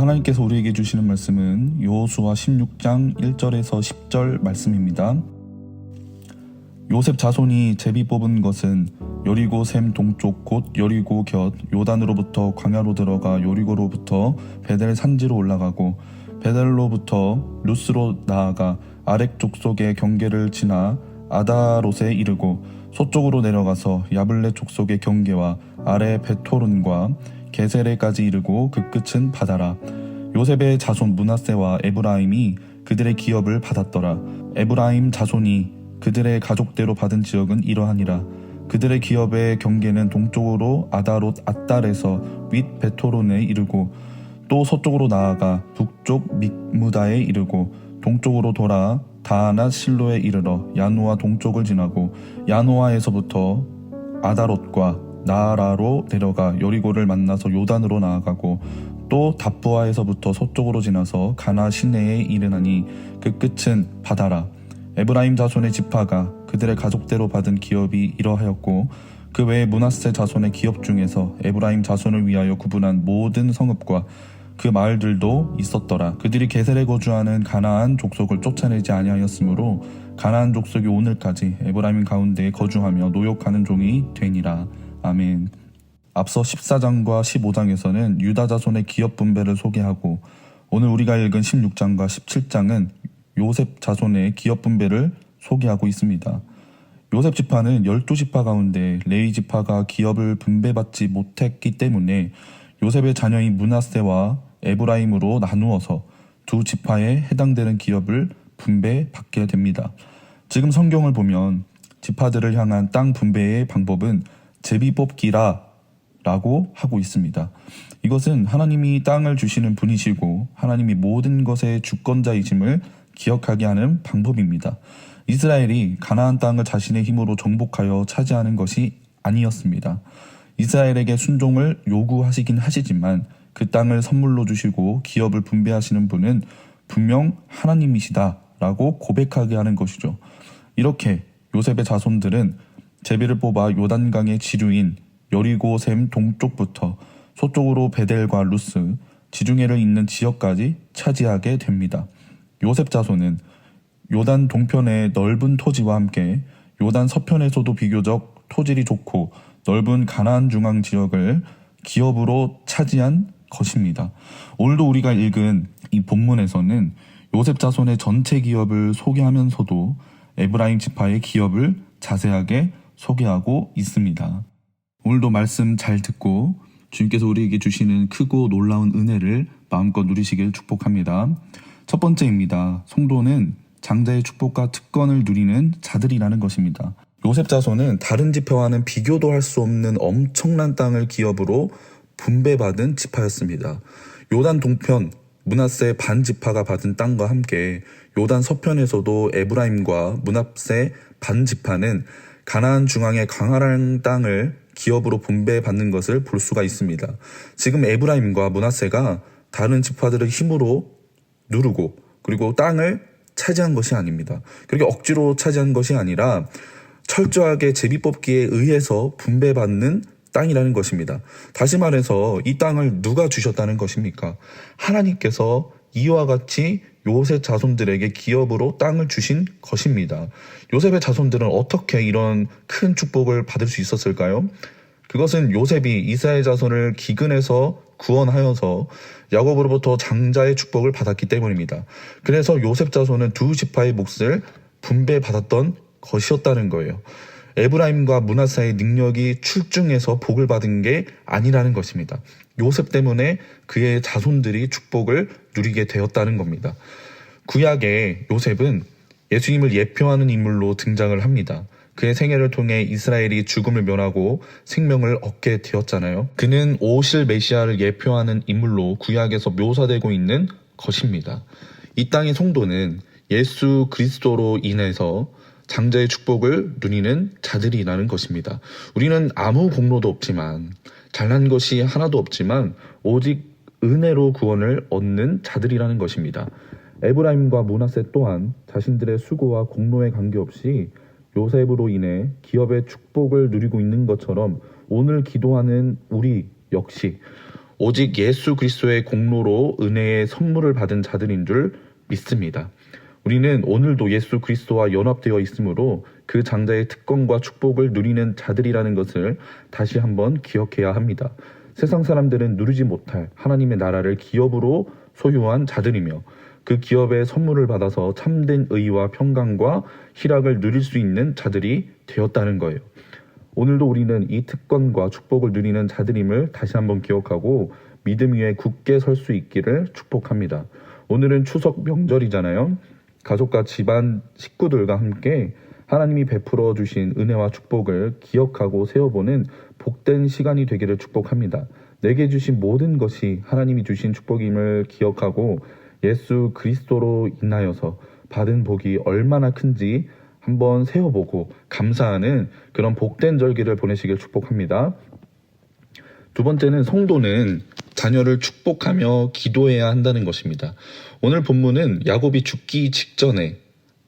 하나님께서 우리에게 주시는 말씀은 여호수아 16장 1절에서 10절 말씀입니다. 요셉 자손이 제비 뽑은 것은 여리고 샘 동쪽 곧 여리고 곁 요단으로부터 광야로 들어가 여리고로부터 베델 산지로 올라가고 베델로부터 루스로 나아가 아렉 족 속의 경계를 지나 아다롯에 이르고 서쪽으로 내려가서 야블레 족속의 경계와 아래 베토른과 게세레까지 이르고 그 끝은 바다라. 요셉의 자손 문하세와 에브라임이 그들의 기업을 받았더라. 에브라임 자손이 그들의 가족대로 받은 지역은 이러하니라. 그들의 기업의 경계는 동쪽으로 아다롯 아달에서 윗 베토론에 이르고 또 서쪽으로 나아가 북쪽 믹무다에 이르고 동쪽으로 돌아 다하나 실로에 이르러 야노아 동쪽을 지나고 야노아에서부터 아다롯과 나아라로 내려가 여리고를 만나서 요단으로 나아가고 또 답부아에서부터 서쪽으로 지나서 가나 시내에 이르나니 그 끝은 바다라 에브라임 자손의 지파가 그들의 가족대로 받은 기업이 이러하였고 그 외에 문하세 자손의 기업 중에서 에브라임 자손을 위하여 구분한 모든 성읍과 그 마을들도 있었더라. 그들이 게셀에 거주하는 가나안 족속을 쫓아내지 아니하였으므로 가나안 족속이 오늘까지 에브라임 가운데에 거주하며 노역하는 종이 되니라. 아멘. 앞서 14장과 15장에서는 유다 자손의 기업 분배를 소개하고 오늘 우리가 읽은 16장과 17장은 요셉 자손의 기업 분배를 소개하고 있습니다. 요셉 지파는 12지파 가운데 레위 지파가 기업을 분배받지 못했기 때문에 요셉의 자녀인 문하세와 에브라임으로 나누어서 두 지파에 해당되는 기업을 분배받게 됩니다. 지금 성경을 보면 지파들을 향한 땅 분배의 방법은 제비 뽑기라 라고 하고 있습니다. 이것은 하나님이 땅을 주시는 분이시고 하나님이 모든 것의 주권자이심을 기억하게 하는 방법입니다. 이스라엘이 가나안 땅을 자신의 힘으로 정복하여 차지하는 것이 아니었습니다. 이스라엘에게 순종을 요구하시긴 하시지만 그 땅을 선물로 주시고 기업을 분배하시는 분은 분명 하나님이시다라고 고백하게 하는 것이죠. 이렇게 요셉의 자손들은 제비를 뽑아 요단강의 지류인 여리고 샘 동쪽부터 서쪽으로 베델과 루스, 지중해를 잇는 지역까지 차지하게 됩니다. 요셉 자손은 요단 동편의 넓은 토지와 함께 요단 서편에서도 비교적 토질이 좋고 넓은 가나안 중앙 지역을 기업으로 차지한 것입니다. 오늘도 우리가 읽은 이 본문에서는 요셉 자손의 전체 기업을 소개하면서도 에브라임 지파의 기업을 자세하게 소개하고 있습니다. 오늘도 말씀 잘 듣고 주님께서 우리에게 주시는 크고 놀라운 은혜를 마음껏 누리시길 축복합니다. 첫 번째입니다. 성도는 장자의 축복과 특권을 누리는 자들이라는 것입니다. 요셉 자손은 다른 지파와는 비교도 할 수 없는 엄청난 땅을 기업으로 분배받은 지파였습니다. 요단 동편 문하세 반 지파가 받은 땅과 함께 요단 서편에서도 에브라임과 문하세 반 지파는 가나안 중앙의 강활한 땅을 기업으로 분배받는 것을 볼 수가 있습니다. 지금 에브라임과 문하세가 다른 지파들의 힘으로 누르고 그리고 땅을 차지한 것이 아닙니다. 그렇게 억지로 차지한 것이 아니라 철저하게 제비뽑기에 의해서 분배받는 땅이라는 것입니다. 다시 말해서 이 땅을 누가 주셨다는 것입니까? 하나님께서 이와 같이 요셉 자손들에게 기업으로 땅을 주신 것입니다. 요셉의 자손들은 어떻게 이런 큰 축복을 받을 수 있었을까요? 그것은 요셉이 이스라엘 자손을 기근에서 구원하여서 야곱으로부터 장자의 축복을 받았기 때문입니다. 그래서 요셉 자손은 두 지파의 몫을 분배받았던 것이었다는 거예요. 에브라임과 문하사의 능력이 출중해서 복을 받은 게 아니라는 것입니다. 요셉 때문에 그의 자손들이 축복을 누리게 되었다는 겁니다. 구약에 요셉은 예수님을 예표하는 인물로 등장을 합니다. 그의 생애를 통해 이스라엘이 죽음을 면하고 생명을 얻게 되었잖아요. 그는 오실 메시아를 예표하는 인물로 구약에서 묘사되고 있는 것입니다. 이 땅의 성도는 예수 그리스도로 인해서 장자의 축복을 누리는 자들이라는 것입니다. 우리는 아무 공로도 없지만 잘난 것이 하나도 없지만 오직 은혜로 구원을 얻는 자들이라는 것입니다. 에브라임과 문하세 또한 자신들의 수고와 공로에 관계없이 요셉으로 인해 기업의 축복을 누리고 있는 것처럼 오늘 기도하는 우리 역시 오직 예수 그리스도의 공로로 은혜의 선물을 받은 자들인 줄 믿습니다. 우리는 오늘도 예수 그리스도와 연합되어 있으므로 그 장자의 특권과 축복을 누리는 자들이라는 것을 다시 한번 기억해야 합니다. 세상 사람들은 누리지 못할 하나님의 나라를 기업으로 소유한 자들이며 그 기업의 선물을 받아서 참된 의와 평강과 희락을 누릴 수 있는 자들이 되었다는 거예요. 오늘도 우리는 이 특권과 축복을 누리는 자들임을 다시 한번 기억하고 믿음 위에 굳게 설 수 있기를 축복합니다. 오늘은 추석 명절이잖아요. 가족과 집안 식구들과 함께 하나님이 베풀어 주신 은혜와 축복을 기억하고 세워보는 복된 시간이 되기를 축복합니다. 내게 주신 모든 것이 하나님이 주신 축복임을 기억하고 예수 그리스도로 인하여서 받은 복이 얼마나 큰지 한번 세워보고 감사하는 그런 복된 절기를 보내시길 축복합니다. 두 번째는 성도는 자녀를 축복하며 기도해야 한다는 것입니다. 오늘 본문은 야곱이 죽기 직전에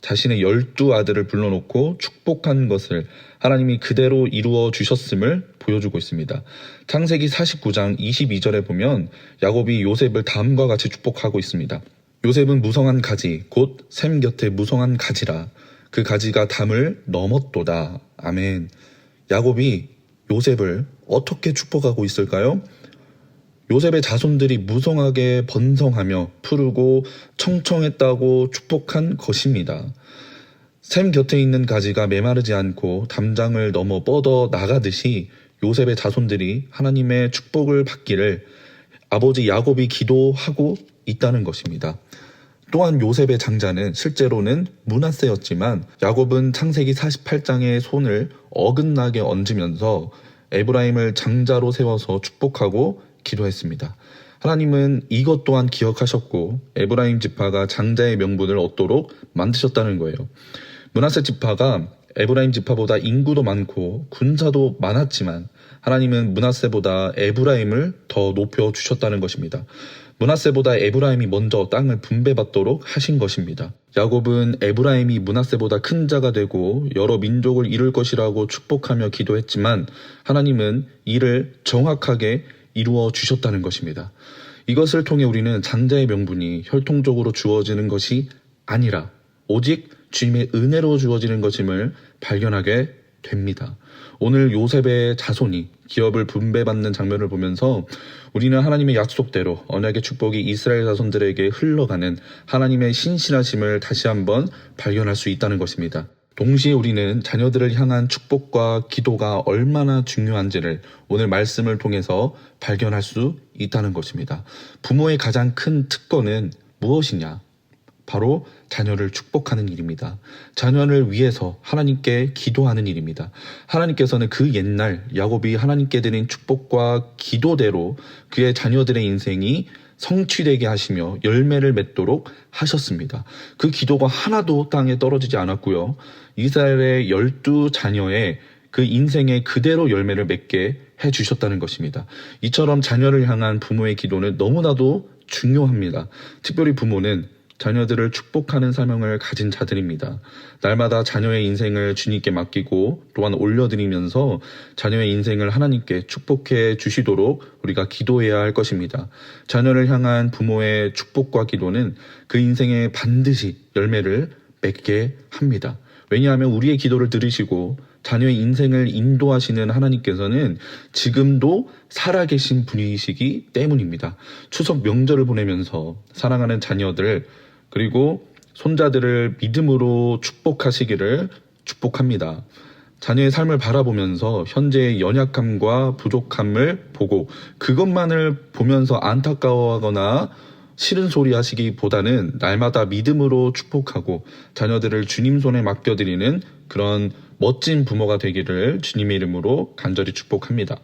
자신의 열두 아들을 불러놓고 축복한 것을 하나님이 그대로 이루어 주셨음을 보여주고 있습니다. 창세기 49장 22절에 보면 야곱이 요셉을 다음과 같이 축복하고 있습니다. 요셉은 무성한 가지, 곧 샘 곁에 무성한 가지라. 그 가지가 담을 넘었도다. 아멘. 야곱이 요셉을 어떻게 축복하고 있을까요? 요셉의 자손들이 무성하게 번성하며 푸르고 청청했다고 축복한 것입니다. 샘 곁에 있는 가지가 메마르지 않고 담장을 넘어 뻗어 나가듯이 요셉의 자손들이 하나님의 축복을 받기를 아버지 야곱이 기도하고 있다는 것입니다. 또한 요셉의 장자는 실제로는 문하세였지만 야곱은 창세기 48장의 손을 어긋나게 얹으면서 에브라임을 장자로 세워서 축복하고 기도했습니다. 하나님은 이것 또한 기억하셨고 에브라임 지파가 장자의 명분을 얻도록 만드셨다는 거예요. 문하세 지파가 에브라임 지파보다 인구도 많고 군사도 많았지만 하나님은 문하세보다 에브라임을 더 높여 주셨다는 것입니다. 문하세보다 에브라임이 먼저 땅을 분배받도록 하신 것입니다. 야곱은 에브라임이 문하세보다 큰 자가 되고 여러 민족을 이룰 것이라고 축복하며 기도했지만 하나님은 이를 정확하게 이루어 주셨다는 것입니다. 이것을 통해 우리는 장자의 명분이 혈통적으로 주어지는 것이 아니라 오직 주님의 은혜로 주어지는 것임을 발견하게 됩니다. 오늘 요셉의 자손이 기업을 분배받는 장면을 보면서 우리는 하나님의 약속대로 언약의 축복이 이스라엘 자손들에게 흘러가는 하나님의 신실하심을 다시 한번 발견할 수 있다는 것입니다. 동시에 우리는 자녀들을 향한 축복과 기도가 얼마나 중요한지를 오늘 말씀을 통해서 발견할 수 있다는 것입니다. 부모의 가장 큰 특권은 무엇이냐? 바로 자녀를 축복하는 일입니다. 자녀를 위해서 하나님께 기도하는 일입니다. 하나님께서는 그 옛날 야곱이 하나님께 드린 축복과 기도대로 그의 자녀들의 인생이 성취되게 하시며 열매를 맺도록 하셨습니다. 그 기도가 하나도 땅에 떨어지지 않았고요. 이스라엘의 열두 자녀의 그 인생에 그대로 열매를 맺게 해 주셨다는 것입니다. 이처럼 자녀를 향한 부모의 기도는 너무나도 중요합니다. 특별히 부모는 자녀들을 축복하는 사명을 가진 자들입니다. 날마다 자녀의 인생을 주님께 맡기고 또한 올려드리면서 자녀의 인생을 하나님께 축복해 주시도록 우리가 기도해야 할 것입니다. 자녀를 향한 부모의 축복과 기도는 그 인생에 반드시 열매를 맺게 합니다. 왜냐하면 우리의 기도를 들으시고 자녀의 인생을 인도하시는 하나님께서는 지금도 살아계신 분이시기 때문입니다. 추석 명절을 보내면서 사랑하는 자녀들 그리고 손자들을 믿음으로 축복하시기를 축복합니다. 자녀의 삶을 바라보면서 현재의 연약함과 부족함을 보고 그것만을 보면서 안타까워하거나 싫은 소리 하시기보다는 날마다 믿음으로 축복하고 자녀들을 주님 손에 맡겨드리는 그런 멋진 부모가 되기를 주님의 이름으로 간절히 축복합니다.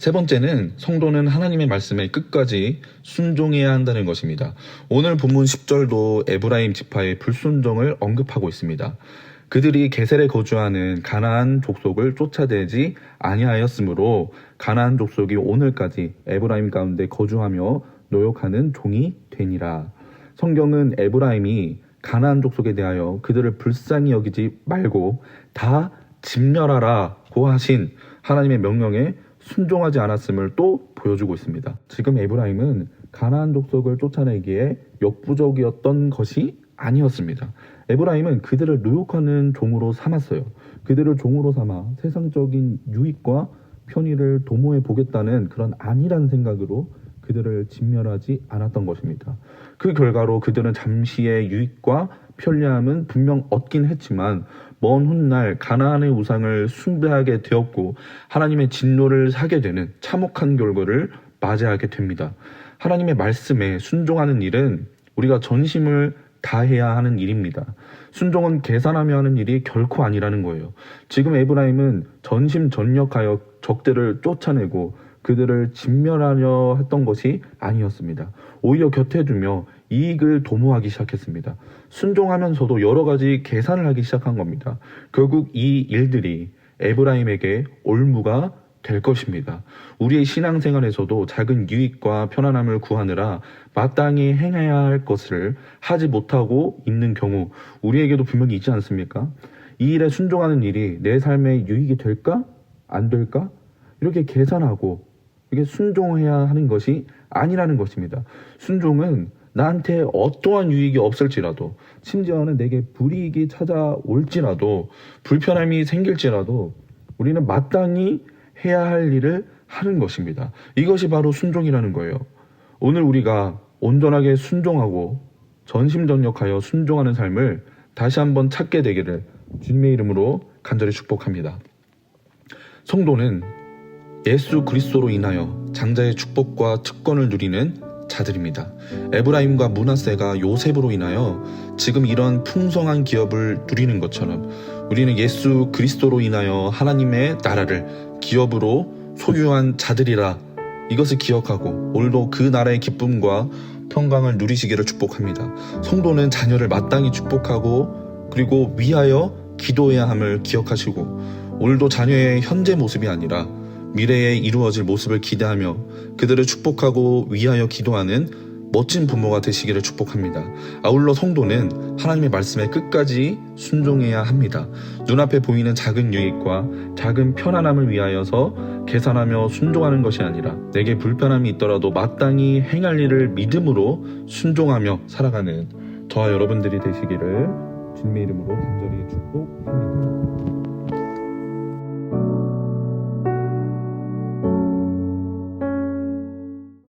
세 번째는 성도는 하나님의 말씀에 끝까지 순종해야 한다는 것입니다. 오늘 본문 10절도 에브라임 지파의 불순종을 언급하고 있습니다. 그들이 게셀에 거주하는 가나안 족속을 쫓아내지 아니하였으므로 가나안 족속이 오늘까지 에브라임 가운데 거주하며 노역하는 종이 되니라. 성경은 에브라임이 가나안 족속에 대하여 그들을 불쌍히 여기지 말고 다 진멸하라고 하신 하나님의 명령에 순종하지 않았음을 또 보여주고 있습니다. 지금 에브라임은 가나안 족속을 쫓아내기에 역부족이었던 것이 아니었습니다. 에브라임은 그들을 누욕하는 종으로 삼았어요. 그들을 종으로 삼아 세상적인 유익과 편의를 도모해 보겠다는 그런 안일한 생각으로 그들을 진멸하지 않았던 것입니다. 그 결과로 그들은 잠시의 유익과 편리함은 분명 얻긴 했지만 먼 훗날 가나안의 우상을 숭배하게 되었고 하나님의 진노를 사게 되는 참혹한 결과를 맞이하게 됩니다. 하나님의 말씀에 순종하는 일은 우리가 전심을 다해야 하는 일입니다. 순종은 계산하며 하는 일이 결코 아니라는 거예요. 지금 에브라임은 전심 전력하여 적들을 쫓아내고 그들을 진멸하려 했던 것이 아니었습니다. 오히려 곁에 두며 이익을 도모하기 시작했습니다. 순종하면서도 여러 가지 계산을 하기 시작한 겁니다. 결국 이 일들이 에브라임에게 올무가 될 것입니다. 우리의 신앙생활에서도 작은 유익과 편안함을 구하느라 마땅히 행해야 할 것을 하지 못하고 있는 경우 우리에게도 분명히 있지 않습니까? 이 일에 순종하는 일이 내 삶에 유익이 될까? 안 될까? 이렇게 계산하고 이게 순종해야 하는 것이 아니라는 것입니다. 순종은 나한테 어떠한 유익이 없을지라도 심지어는 내게 불이익이 찾아올지라도 불편함이 생길지라도 우리는 마땅히 해야 할 일을 하는 것입니다. 이것이 바로 순종이라는 거예요. 오늘 우리가 온전하게 순종하고 전심전력하여 순종하는 삶을 다시 한번 찾게 되기를 주님의 이름으로 간절히 축복합니다. 성도는 예수 그리스도로 인하여 장자의 축복과 특권을 누리는 자들입니다. 에브라임과 문하세가 요셉으로 인하여 지금 이런 풍성한 기업을 누리는 것처럼 우리는 예수 그리스도로 인하여 하나님의 나라를 기업으로 소유한 자들이라 이것을 기억하고 오늘도 그 나라의 기쁨과 평강을 누리시기를 축복합니다. 성도는 자녀를 마땅히 축복하고 그리고 위하여 기도해야 함을 기억하시고 오늘도 자녀의 현재 모습이 아니라 미래에 이루어질 모습을 기대하며 그들을 축복하고 위하여 기도하는 멋진 부모가 되시기를 축복합니다. 아울러 성도는 하나님의 말씀에 끝까지 순종해야 합니다. 눈앞에 보이는 작은 유익과 작은 편안함을 위하여서 계산하며 순종하는 것이 아니라 내게 불편함이 있더라도 마땅히 행할 일을 믿음으로 순종하며 살아가는 저와 여러분들이 되시기를 주님의 이름으로 간절히 축복합니다.